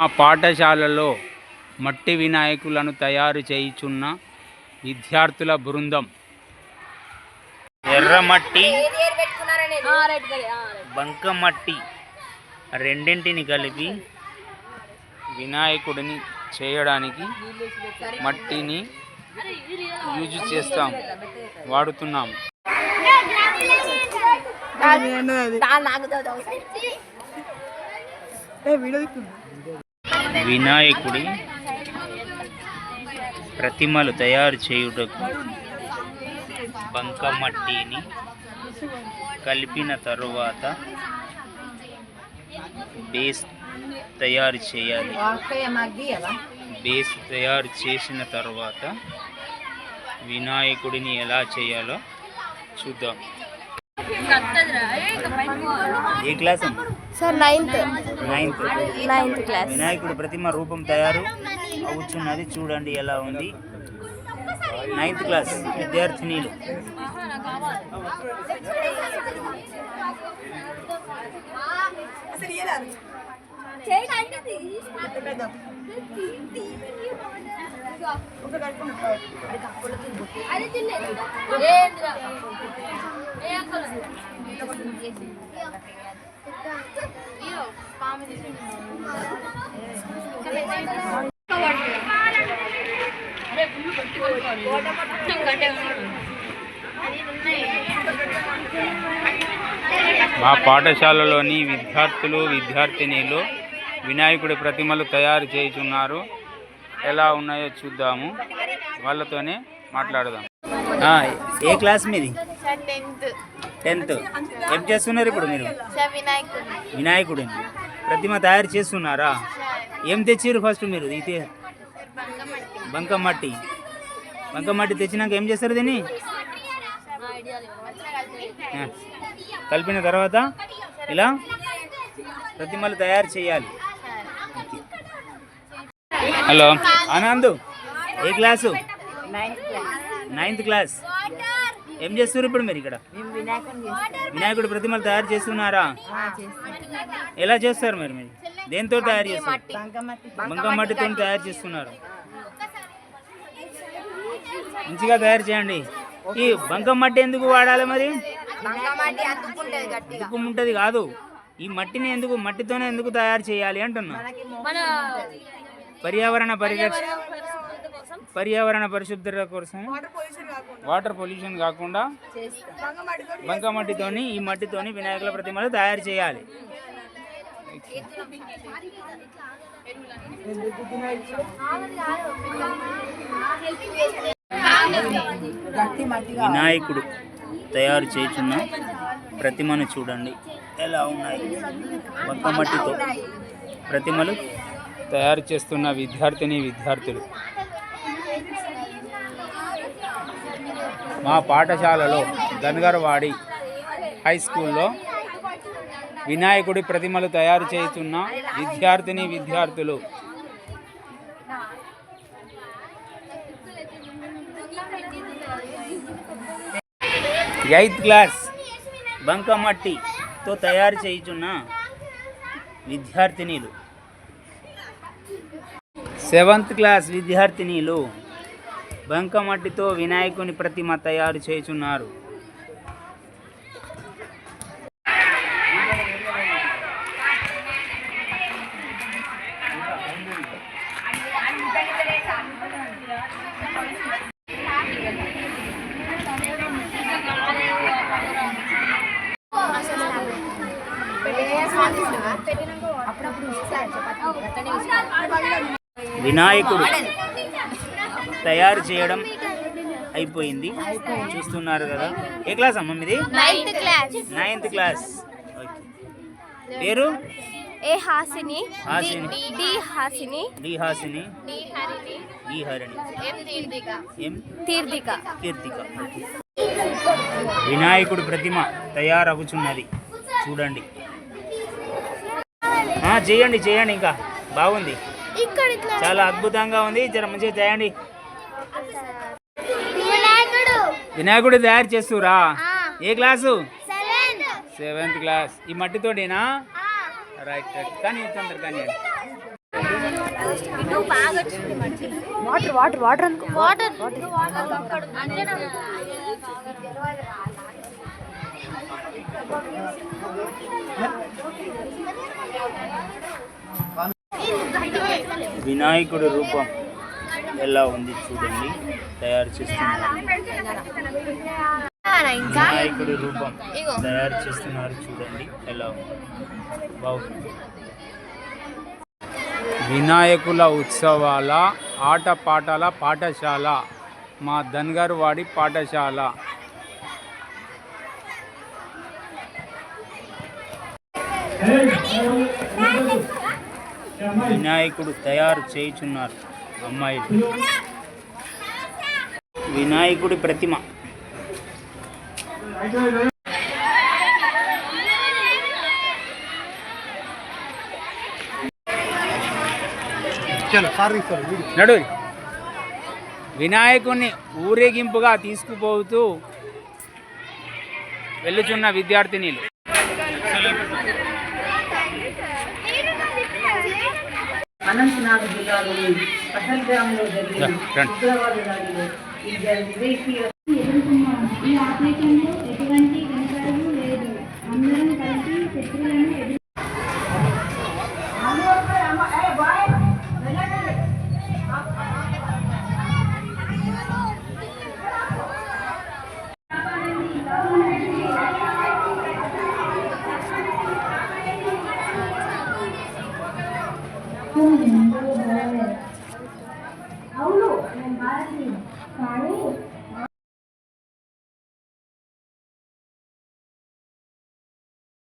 మా పాఠశాలలో మట్టి వినాయకులను తయారు చేయుచున్న విద్యార్థుల బృందం. ఎర్రమట్టి బంకమట్టి రెండింటిని కలిపి వినాయకుడిని చేయడానికి మట్టిని యూజ్ చేస్తాం వాడుతున్నాం. వినాయకుడి ప్రతిమలు తయారు చేయుటకు బంకమట్టిని కలిపిన తరువాత బేస్ తయారు చేయాలి. బేస్ తయారు చేసిన తర్వాత వినాయకుడిని ఎలా చేయాలో చూద్దాం. ఏ class? Sir ninth. Ninth. Ninth class. వినాయకుడి ప్రతిమ రూపం తయారు అవుతున్నది చూడండి ఎలా ఉంది. నైన్త్ క్లాస్ విద్యార్థినీలు. మా పాఠశాలలోని విద్యార్థులు విద్యార్థినీలు వినాయకుడి ప్రతిమలు తయారు చేయుచున్నారు. ఎలా ఉన్నాయో చూద్దాము. వాళ్ళతోనే మాట్లాడదాం. ఆ, ఏ క్లాస్ మీది? టెన్త్. ఏం చేస్తున్నారు ఇప్పుడు మీరు? వినాయకుడు వినాయకుడిని. ప్రతిమ తయారు చేస్తున్నారా? ఏం తెచ్చిర్రు ఫస్ట్ మీరు? ఇది బంకమట్టి. బంకమట్టి తెచ్చినాక ఏం చేస్తారు దీన్ని? ఆ, కలిపిన తర్వాత ఇలా ప్రతిమలు తయారు చేయాలి. హలో. ఆనంద్ ఏ క్లాసు? నైన్త్ క్లాస్ ఏం చేస్తున్నారు ఇప్పుడు మీరు ఇక్కడ? వినాయకుడి ప్రతిమలు తయారు చేస్తున్నారా? ఎలా చేస్తారు మరి మీరు? దేంతో తయారు చేస్తారు? బంకమట్టితో తయారు చేస్తున్నారు. మంచిగా తయారు చేయండి. ఈ బంకం మట్టి ఎందుకు వాడాలి మరి? ఉంటుంది కాదు. ఈ మట్టిని ఎందుకు మట్టితోనే ఎందుకు తయారు చేయాలి అంటున్నా? పర్యావరణ పరిరక్ష పర్యావరణ పరిశుభ్రత కోసం వాటర్ పొల్యూషన్ కాకుండా. బంకమట్టితోని ఈ మట్టితోని వినాయకుల ప్రతిమలు తయారు చేయాలి. వినాయకుడు తయారు చేయుచున్న ప్రతిమను చూడండి. ఎలా ఉన్నాయి? బంకమట్టితో ప్రతిమలు తయారు చేస్తున్న విద్యార్థిని విద్యార్థులు. మా పాఠశాలలో ధన్గర్వాడి హై స్కూల్లో వినాయకుడి ప్రతిమలు తయారు చేస్తున్న విద్యార్థిని విద్యార్థులు. ఎయిత్ క్లాస్ బంకమట్టితో తయారు చేయుచున్న విద్యార్థినీలు. సెవెంత్ క్లాస్ విద్యార్థినిలు బంకమట్టితో వినాయకుని ప్రతిమ తయారు చేయుచున్నారు. వినాయకుడు తయారు చేయడం అయిపోయింది. చూస్తున్నారు కదా. ఏ క్లాస్ అమ్మ మీది? Ninth class okay. పేరు? A Hasini. Hasini. D- Hasini. D Hasini. D Harini. D Harini. M Tirthika M? Tirthika okay. వినాయకుడి ప్రతిమ తయారవుచున్నది. చూడండి. చేయండి చేయండి ఇంకా. బాగుంది. చాలా అద్భుతంగా ఉంది. జర మంచిగా చేయండి. వినాయకుడు. వినాయకుడు తయారు చేస్తురా? ఏ క్లాసు? సెవెంత్. క్లాస్. ఈ మట్టితోటేనా? రైట్ రైట్ కానీ తొందర కానీ. వాటర్ వాటర్ వాటర్ అనుకో. వాటర్ వినాయకుడి రూపం ఎలా ఉంది చూడండి. తయారు చేస్తున్నారు. వినాయకుడి రూపం తయారు చేస్తున్నారు చూడండి. ఎలా ఉంది. బాగుంది వినాయకుల ఉత్సవాల ఆటపాటల పాఠశాల మా ధన్గర్ వాడి పాఠశాల వినాయకుడు తయారు చేయుచున్నారు. అమ్మాయిలు. వినాయకుడి ప్రతిమ. నడు. వినాయకుడిని ఊరేగింపుగా తీసుకుపోతూ వెళ్ళుచున్న విద్యార్థినిలు. అనంతనాగ్ జిల్లాలోని పహల్గామ్లో జరిగిన. ఉగ్రవాద దాడిలో ఇద్దరు విదేశీయ ఈ ఆపరేషన్లో ఎటువంటి వెనుకడుగు లేదు అందరం కలిసి శత్రువులను તું હિન્દુ ધર્મે આવડું અને ભારતની પાણી